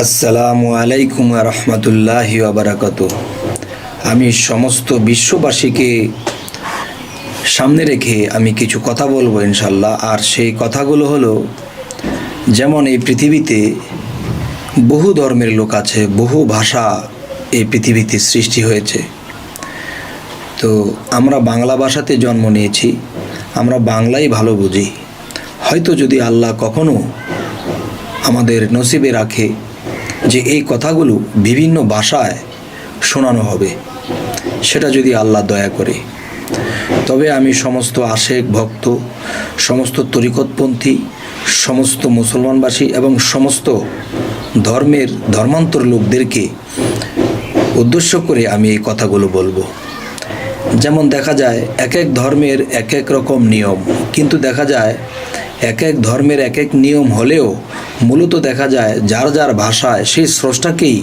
আসসালামু আলাইকুম রহমতুল্লাহ আবরাকাত আমি সমস্ত বিশ্ববাসীকে সামনে রেখে আমি কিছু কথা বলব ইনশাল্লাহ আর সেই কথাগুলো হলো, যেমন এই পৃথিবীতে বহু ধর্মের লোক আছে, বহু ভাষা এই পৃথিবীতে সৃষ্টি হয়েছে। তো আমরা বাংলা ভাষাতে জন্ম নিয়েছি, আমরা বাংলাই ভালো বুঝি। হয়তো যদি আল্লাহ কখনো আমাদের নসিবে রাখে যে এই কথাগুলো বিভিন্ন ভাষায় শোনানো হবে, সেটা যদি আল্লাহ দয়া করে। তবে আমি সমস্ত আশেক ভক্ত, সমস্ত তরিকতপন্থী, সমস্ত মুসলমানবাসী এবং সমস্ত ধর্মের ধর্মান্তর লোকদেরকে উদ্দেশ্য করে আমি এই কথাগুলো বলব। যেমন দেখা যায় এক এক ধর্মের এক এক রকম নিয়ম, কিন্তু দেখা যায় এক এক ধর্মের এক এক নিয়ম হলেও মূলত দেখা যায় যার যার ভাষায় সেই স্রষ্টাকেই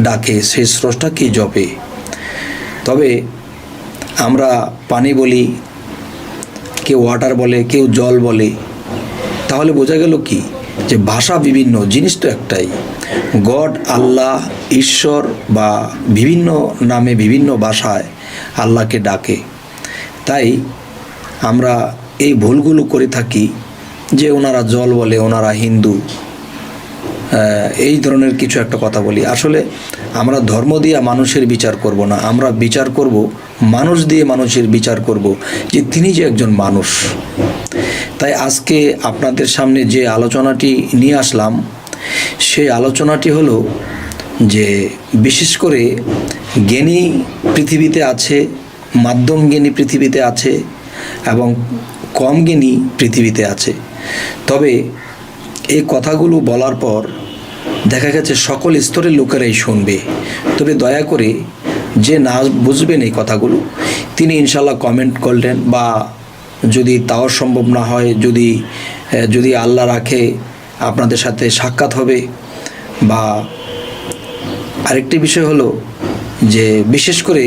ডাকে, সেই স্রষ্টাকেই জপে। তবে আমরা পানি বলি, কেউ ওয়াটার বলে, কেউ জল বলে, তাহলে বোঝা গেল কি? যে ভাষা বিভিন্ন, জিনিস তো একটাই। গড, আল্লাহ, ঈশ্বর বা বিভিন্ন নামে বিভিন্ন ভাষায় আল্লাহকে ডাকে। তাই আমরা এই ভুলগুলো করে থাকি যে ওনারা জল বলে, ওনারা হিন্দু এই ধরনের কিছু একটা কথা বলি। আসলে আমরা ধর্ম দিয়ে মানুষের বিচার করব না, আমরা বিচার করব, মানুষ দিয়ে মানুষের বিচার করব যে তিনি যে একজন মানুষ। তাই আজকে আপনাদের সামনে যে আলোচনাটি নিয়ে আসলাম, সেই আলোচনাটি হলো যে বিশেষ করে জ্ঞানী পৃথিবীতে আছে, মাধ্যম জ্ঞানী পৃথিবীতে আছে এবং কম জ্ঞানী পৃথিবীতে আছে। তবে এই কথাগুলো বলার পর দেখা গেছে সকল স্তরের লোকেরাই শুনবে। তবে দয়া করে যে না বুঝবেন এই কথাগুলো, তিনি ইনশাল্লাহ কমেন্ট করলেন বা যদি তাও সম্ভব না হয়, যদি যদি আল্লাহ রাখে, আপনাদের সাথে সাক্ষাৎ হবে বা আরেকটি বিষয় হলো যে বিশেষ করে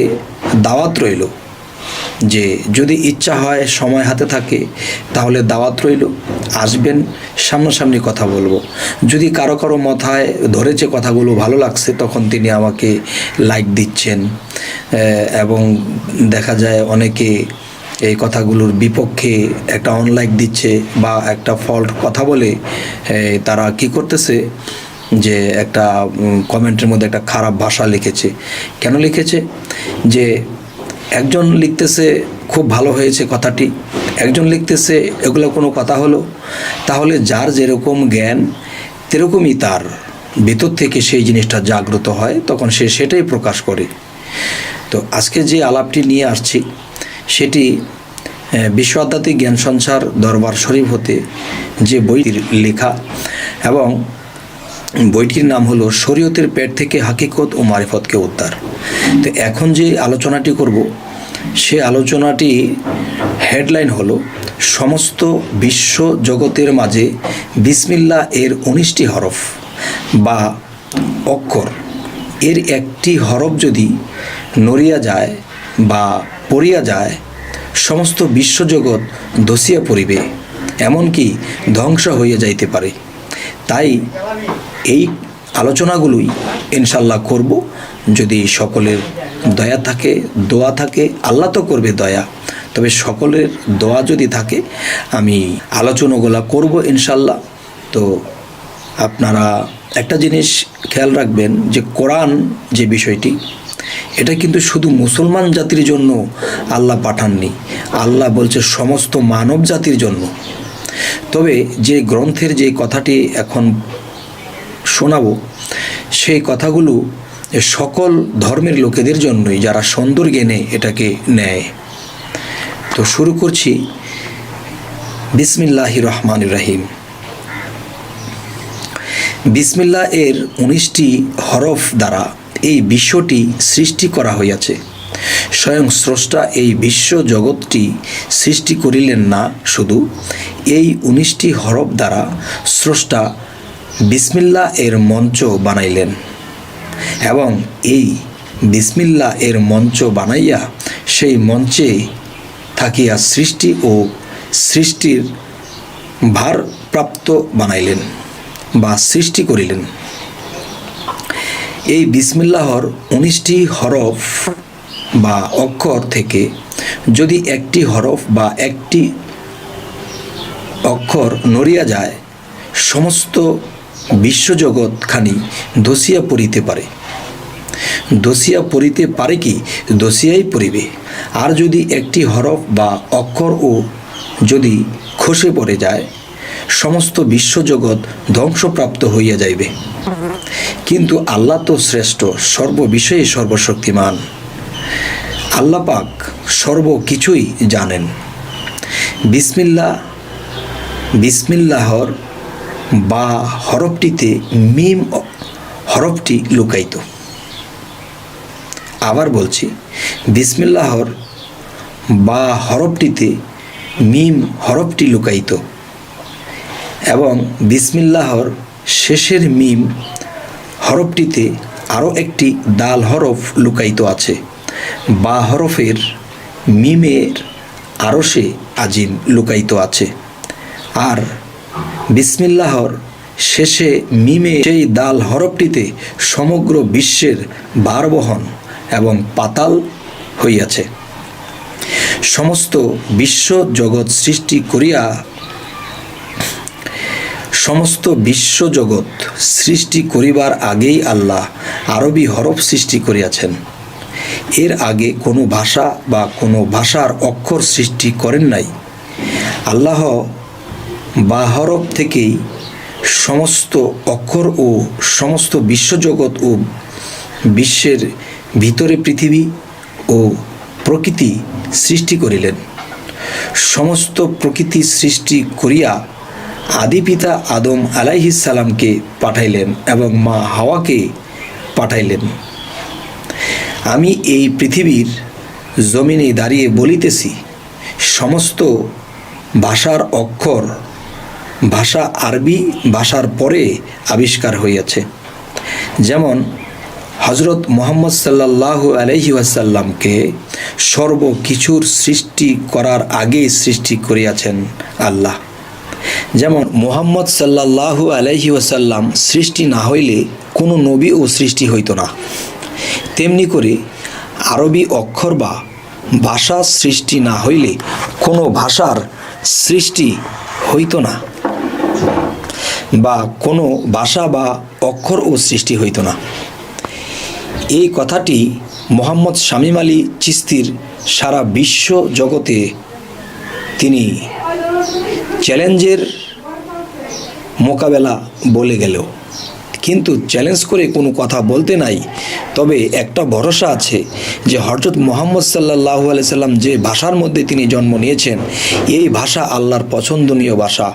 দাওয়াত রইল। যে যদি ইচ্ছা হয়, সময় হাতে থাকে, তাহলে দাওয়াত রইল। আসবেন, সামনাসামনি কথা বলব। যদি কারও কারও মাথায় ধরেছে কথাগুলো ভালো লাগছে, তখন তিনি আমাকে লাইক দিচ্ছেন। এবং দেখা যায় অনেকে এই কথাগুলোর বিপক্ষে একটা অনলাইক দিচ্ছে বা একটা ফল্ট কথা বলে তারা কি করতেছে? যে একটা কমেন্টের মধ্যে একটা খারাপ ভাষা লিখেছে। কেন লিখেছে? যে একজন লিখতেছে, খুব ভালো হয়েছে কথাটি। একজন লিখতেছে, এগুলো কোনো কথা হলো? তাহলে যার যেরকম জ্ঞান, তেরকমই তার ভেতর থেকে সেই জিনিসটা জাগ্রত হয়, তখন সে সেটাই প্রকাশ করে। তো আজকে যে আলাপটি নিয়ে আসছি, সেটি বিশ্ব আধ্যাত্মিক জ্ঞান সঞ্চার দরবার শরীফ হতে যে বইটির লেখা এবং বইটির নাম হলো শরীয়তের পেট থেকে হাকিকত ও মারিফতকে উদ্ধার। তো এখন যে আলোচনাটি করব, সে আলোচনাটি হেডলাইন হলো, সমস্ত বিশ্ব জগতের মাঝে বিসমিল্লা এর উনিশটি হরফ বা অক্ষর। এর একটি হরফ যদি নড়িয়া যায় বা পড়িয়া যায়, সমস্ত বিশ্বজগৎ ধসিয়া পড়িবে, এমনকি ধ্বংস হইয়া যাইতে পারে। তাই এই আলোচনাগুলোই ইনশাল্লাহ করব। যদি সকলের দয়া থাকে, দোয়া থাকে, আল্লাহ তো করবে দয়া। তবে সকলের দোয়া যদি থাকে, আমি আলোচনাগুলো করব ইনশাল্লাহ তো আপনারা একটা জিনিস খেয়াল রাখবেন যে কোরআন যে বিষয়টি, এটা কিন্তু শুধু মুসলমান জাতির জন্য আল্লাহ পাঠাননি। আল্লাহ বলছে সমস্ত মানব জাতির জন্য। তবে যে গ্রন্থের যে কথাটি এখন শোনাবো, সেই কথাগুলো সকল ধর্মের লোকেদের জন্যই, যারা সুন্দর জ্ঞানে এটাকে নেয়। তো শুরু করছি বিসমিল্লাহ রহমান রাহিম। বিসমিল্লা এর উনিশটি হরফ দ্বারা এই বিশ্বটি সৃষ্টি করা হইয়াছে। স্বয়ং স্রষ্টা এই বিশ্ব জগৎটি সৃষ্টি করিলেন না, শুধু এই উনিশটি হরফ দ্বারা স্রষ্টা বিসমিল্লা এর মঞ্চ বানাইলেন এবং এই বিসমিল্লা এর মঞ্চ বানাইয়া সেই মঞ্চে থাকিয়া সৃষ্টি ও সৃষ্টির ভারপ্রাপ্ত বানাইলেন বা সৃষ্টি করিলেন। এই বিসমিল্লাহর উনিশটি হরফ বা অক্ষর থেকে যদি একটি হরফ বা একটি অক্ষর নড়িয়া যায়, সমস্ত বিশ্বজগৎখানি দোষিয়া পড়িতে পারে। দোষিয়া পড়িতে পারে কি? দোষিয়াই পড়িবে। আর যদি একটি হরফ বা অক্ষর ও যদি খসে পড়ে যায়, সমস্ত বিশ্বজগৎ ধ্বংসপ্রাপ্ত হইয়া যাইবে। কিন্তু আল্লাহ তো শ্রেষ্ঠ, সর্ববিষয়ে সর্বশক্তিমান। আল্লাহ পাক সর্ব কিছুই জানেন। বিসমিল্লা বিসমিল্লাহর বা হরফটিতে মিম হরফটি লুকাইত আবার বলছি, বিসমিল্লাহর বা হরফটিতে মিম হরফটি লুকাইত এবং বিসমিল্লাহর শেষের মিম হরফটিতে আরও একটি দাল হরফ লুকাইত আছে। বা হরফের মিমের আরশে আজিম লুকাইত আছে। আর বিসমিল্লাহর শেষে মিমে সেই দাল হরফটিতে সমগ্র বিশ্বের ভারবহন এবং পাতাল হইয়াছে। সমস্ত বিশ্ব জগৎ সৃষ্টি করিয়া সমস্ত বিশ্বজগৎ সৃষ্টি করিবার আগেই আল্লাহ আরবি হরফ সৃষ্টি করিয়াছেন। এর আগে কোনো ভাষা বা কোনো ভাষার অক্ষর সৃষ্টি করেন নাই। আল্লাহ বা হরফ থেকেই সমস্ত অক্ষর ও সমস্ত বিশ্বজগৎ ও বিশ্বের ভিতরে পৃথিবী ও প্রকৃতি সৃষ্টি করিলেন। সমস্ত প্রকৃতি সৃষ্টি করিয়া আদি পিতা আদম আলাইহিস সালামকে পাঠাইলেন এবং মা হাওয়াকে পাঠাইলেন। আমি এই পৃথিবীর জমিনে দাঁড়িয়ে বলিতেছি, সমস্ত ভাষার অক্ষর ভাষা আরবি ভাষার পরে আবিষ্কার হইয়াছে। যেমন হজরত মোহাম্মদ সাল্লাল্লাহু আলহি ওয়াসাল্লামকে সর্ব কিছুর সৃষ্টি করার আগে সৃষ্টি করিয়াছেন আল্লাহ। যেমন মোহাম্মদ সাল্লাল্লাহু আলহি ওয়াসাল্লাম সৃষ্টি না হইলে কোনো নবী ও সৃষ্টি হইত না। তেমনি করে আরবি অক্ষর বা ভাষা সৃষ্টি না হইলে কোনো ভাষার সৃষ্টি হইত না বা কোনো ভাষা বা অক্ষর ও সৃষ্টি হইত না। এই কথাটি মোহাম্মদ শামীম আলী চিস্তির সারা বিশ্ব জগতে তিনি চ্যালেঞ্জের মোকাবেলা বলে গেল কিন্তু চ্যালেঞ্জ করে কোনো কথা বলতে নাই তবে একটা ভরসা আছে যে হরজত মোহাম্মদ সাল্লাহ সাল্লাম যে ভাষার মধ্যে তিনি জন্ম নিয়েছেন, এই ভাষা আল্লাহর পছন্দনীয় ভাষা।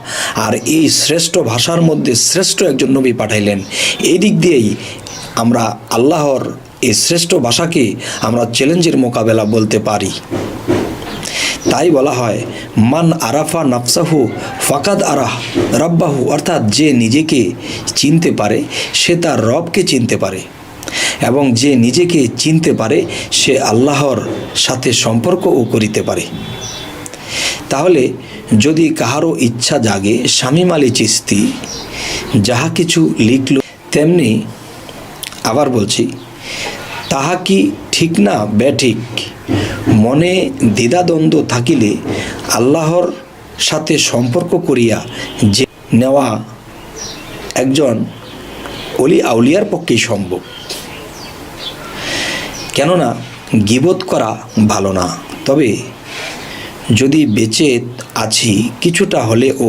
আর এই শ্রেষ্ঠ ভাষার মধ্যে শ্রেষ্ঠ একজন নবী পাঠাইলেন। এই দিক দিয়েই আমরা আল্লাহর এই শ্রেষ্ঠ ভাষাকে আমরা চ্যালেঞ্জের মোকাবেলা বলতে পারি। তাই বলা হয়, মান আরাফা নাফসাহু ফাকাদ আরাহ রব্বাহু। অর্থাৎ যে নিজেকে চিনতে পারে, সে তার রবকে চিনতে পারে। এবং যে নিজেকে চিনতে পারে, সে আল্লাহর সাথে সম্পর্কও করিতে পারে। তাহলে যদি কাহারও ইচ্ছা জাগে স্বামী মালি চিস্তি, যাহা কিছু লিখল, তেমনি আবার বলছি, তাহা কি ঠিক না ব্যাঠিক মনে দ্বিধাদ্বন্দ্ব থাকিলে আল্লাহর সাথে সম্পর্ক করিয়া যে নেওয়া একজন অলি আউলিয়ার পক্ষেই সম্ভব। কেননা গিবোধ করা ভালো না। তবে যদি বেঁচে আছি, কিছুটা হলেও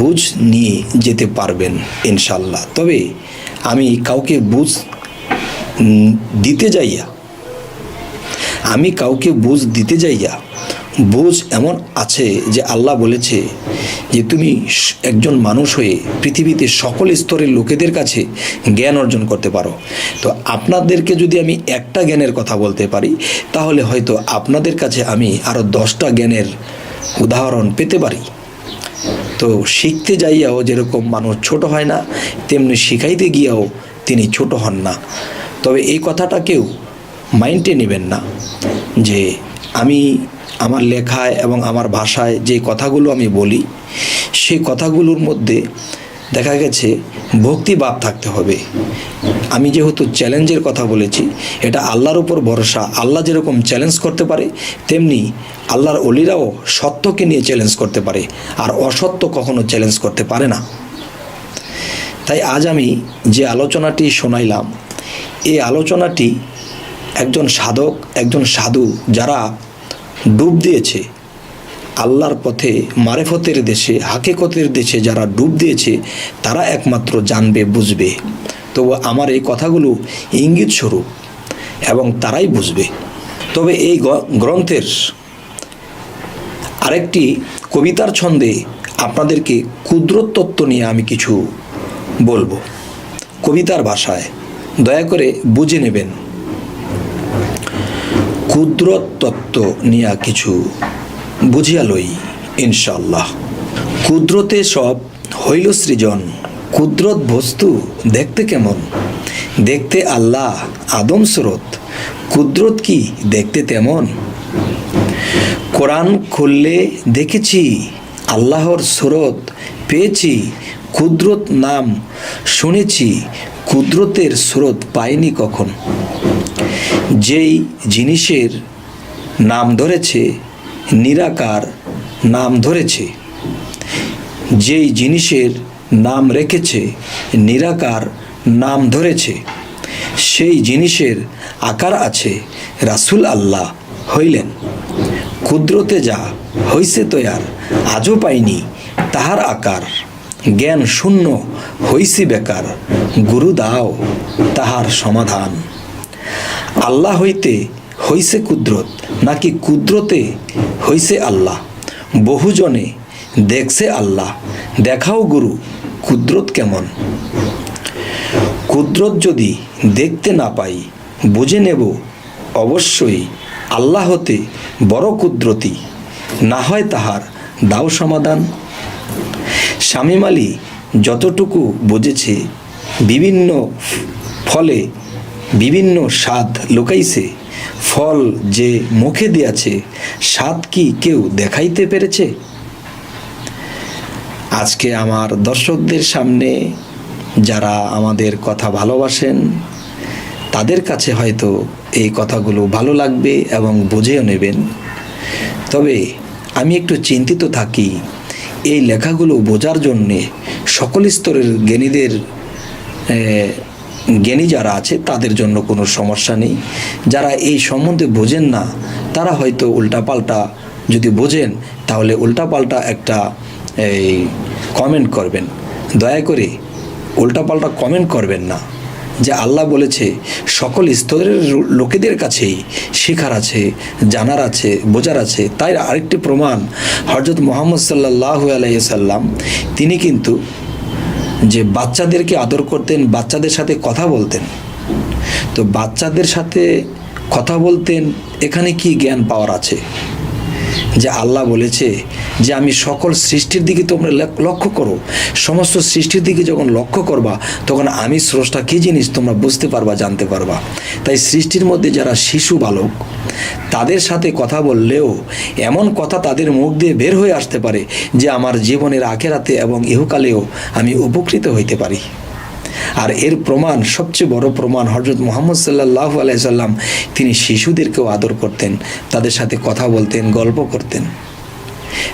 বুঝ নিয়ে যেতে পারবেন ইনশাল্লাহ তবে আমি কাউকে বুঝ দিতে যাইয়া, আমি কাউকে বুঝ দিতে যাইয়া, বুঝ এমন আছে যে আল্লাহ বলেছে যে তুমি একজন মানুষ হয়ে পৃথিবীতে সকল স্তরের লোকেদের কাছে জ্ঞান অর্জন করতে পারো। তো আপনাদেরকে যদি আমি একটা জ্ঞানের কথা বলতে পারি, তাহলে হয়তো আপনাদের কাছে আমি আরও দশটা জ্ঞানের উদাহরণ পেতে পারি। তো শিখতে যাইয়াও যেরকম মানুষ ছোট হয় না, তেমনি শিখাইতে গিয়াও তিনি ছোট হন না। তবে এই কথাটা কেউ মাইন্ডে নেবেন না যে আমি আমার লেখায় এবং আমার ভাষায় যে কথাগুলো আমি বলি, সেই কথাগুলোর মধ্যে দেখা গেছে ভক্তিভাব থাকতে হবে। আমি যেহেতু চ্যালেঞ্জের কথা বলেছি, এটা আল্লাহর উপর ভরসা, আল্লাহ যেরকম চ্যালেঞ্জ করতে পারে, তেমনি আল্লাহর অলিরাও সত্যকে নিয়ে চ্যালেঞ্জ করতে পারে, আর অসত্য কখনো চ্যালেঞ্জ করতে পারে না। তাই আজ আমি যে আলোচনাটি শোনাইলাম, এই আলোচনাটি একজন সাধক, একজন সাধু যারা ডুব দিয়েছে। আল্লাহর পথে, মারেফতের দেশে, হাকিকতের দেশে যারা ডুব দিয়েছে, তারা একমাত্র জানবে, বুঝবে। তবু আমার এই কথাগুলো ইঙ্গিত স্বরূপ এবং তারাই বুঝবে। তবে এই গ্রন্থের আরেকটি কবিতার ছন্দে আপনাদেরকে কুদরত তত্ত্ব নিয়ে আমি কিছু বলব। কবিতার ভাষায় দয়া করে বুঝে নেবেন। কুদরত তত্ত্ব নিয়ে কিছু বুঝিয়া লই ইনশাল্লাহ কুদরতে সব হইল সৃজন। কুদরত বস্তু দেখতে কেমন? দেখতে আল্লাহ আদম স্রোত। কুদরত কি দেখতে তেমন? কোরআন খুললে দেখেছি, আল্লাহর স্রোত পেয়েছি, কুদরত নাম শুনেছি, কুদরতের স্রোত পাইনি কখন? যেই জিনিসের নাম ধরেছে, নিরাকার নাম ধরেছে, যেই জিনিসের নাম রেখেছে, নিরাকার নাম ধরেছে, সেই জিনিসের আকার আছে রাসুল আল্লাহ হইলেন। ক্ষুদ্রতে যা হইছে তৈয়ার আজও পাইনি, তাহার আকার। জ্ঞান শূন্য হইছি বেকার, গুরু দাও তাহার সমাধান। আল্লাহ হইতে হইছে কুদরত, নাকি কুদরতে হইছে আল্লাহ? বহুজনে দেখছে আল্লাহ। দেখাও গুরু, কুদরত কেমন? কুদরত যদি দেখতে না পাই, বুঝে নেব, অবশ্যই আল্লাহ হতে বড় কুদরতি। না হয় তাহার দাও সমাধান। শামীম যতটুকু বুঝেছে, বিভিন্ন ফলে বিভিন্ন স্বাদ লুকাইছে। ফল যে মুখে দিয়াছে, স্বাদ কি কেউ দেখাইতে পেরেছে? আজকে আমার দর্শকদের সামনে যারা আমাদের কথা ভালোবাসেন, তাদের কাছে হয়তো এই কথাগুলো ভালো লাগবে এবং বুঝেও নেবেন। তবে আমি একটু চিন্তিত থাকি, এই লেখাগুলো বোঝার জন্যে সকল স্তরের জ্ঞানীদের জ্ঞানী যারা আছে, তাদের জন্য কোনো সমস্যা নেই। যারা এই সম্বন্ধে বোঝেন না, তারা হয়তো উল্টাপাল্টা যদি বোঝেন, তাহলে উল্টাপাল্টা একটা, এই কমেন্ট করবেন। দয়া করে উল্টাপাল্টা কমেন্ট করবেন না। যে আল্লাহ বলেছে, সকল স্তরের লোকেদের কাছেই শেখার আছে, জানার আছে, বোঝার আছে। তাই আরেকটি প্রমাণ হজরত মোহাম্মদ সাল্লাহ আলাইসাল্লাম তিনি কিন্তু যে বাচ্চাদেরকে আদর করতেন, বাচ্চাদের সাথে কথা বলতেন। তো বাচ্চাদের সাথে কথা বলতেন, এখানে কি জ্ঞান পাওয়ার আছে? যে আল্লাহ বলেছে যে আমি সকল সৃষ্টির দিকে তোমরা লক- লক্ষ্য করো। সমস্ত সৃষ্টির দিকে যখন লক্ষ্য করবা, তখন আমি স্রষ্টা কী জিনিস তোমরা বুঝতে পারবা, জানতে পারবা। তাই সৃষ্টির মধ্যে যারা শিশু বালক, তাদের সাথে কথা বললেও এমন কথা তাদের মুখ দিয়ে বের হয়ে আসতে পারে যে আমার জীবনের আখেরাতে এবং ইহকালেও আমি উপকৃত হইতে পারি। আর এর প্রমাণ, সবচেয়ে বড় প্রমাণ হজরত মোহাম্মদ সাল্লাহ আলাইসাল্লাম তিনি শিশুদেরকেও আদর করতেন, তাদের সাথে কথা বলতেন, গল্প করতেন।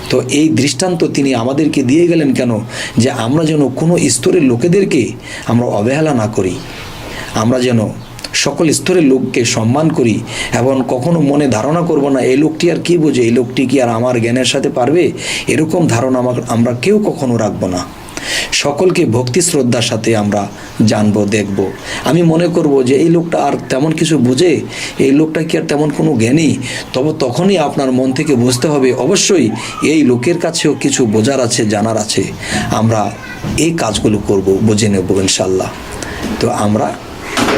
তো এই দৃষ্টান্ত তিনি আমাদেরকে দিয়ে গেলেন কেন? যে আমরা যেন কোনো স্তরের লোকেদেরকে আমরা অবহেলা না করি। আমরা যেন সকল স্তরের লোককে সম্মান করি, এবং কখনো মনে ধারণা করব না, এই লোকটি আর কি বোঝে, এই লোকটি কি আর আমার জ্ঞানের সাথে পারবে? এরকম ধারণা আমার আমরা কেউ কখনো রাখব না। সকলকে ভক্তি শ্রদ্ধার সাথে আমরা জানব, দেখব। আমি মনে করব যে এই লোকটা আর তেমন কিছু বুঝে, এই লোকটা কি আর তেমন কোনো জ্ঞানী? তবে তখনই আপনার মন থেকে বুঝতে হবে, অবশ্যই এই লোকের কাছেও কিছু বোঝার আছে, জানার আছে। আমরা এই কাজগুলো করব, বুঝে নেব ইনশাল্লাহ তো আমরা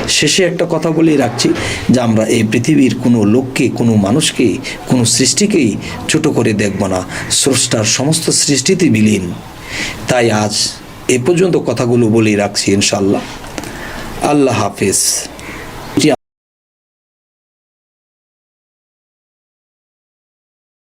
শেষে একটা কথা বলেই রাখছি যে আমরা এই পৃথিবীর কোনো লোককে, কোনো মানুষকে, কোনো সৃষ্টিকেই ছোট করে দেখব না। স্রষ্টার সমস্ত সৃষ্টিতে বিলীন। তাই আজ এ পর্যন্ত কথাগুলো বলেই রাখছি ইনশাল্লাহ। আল্লাহ হাফিজ।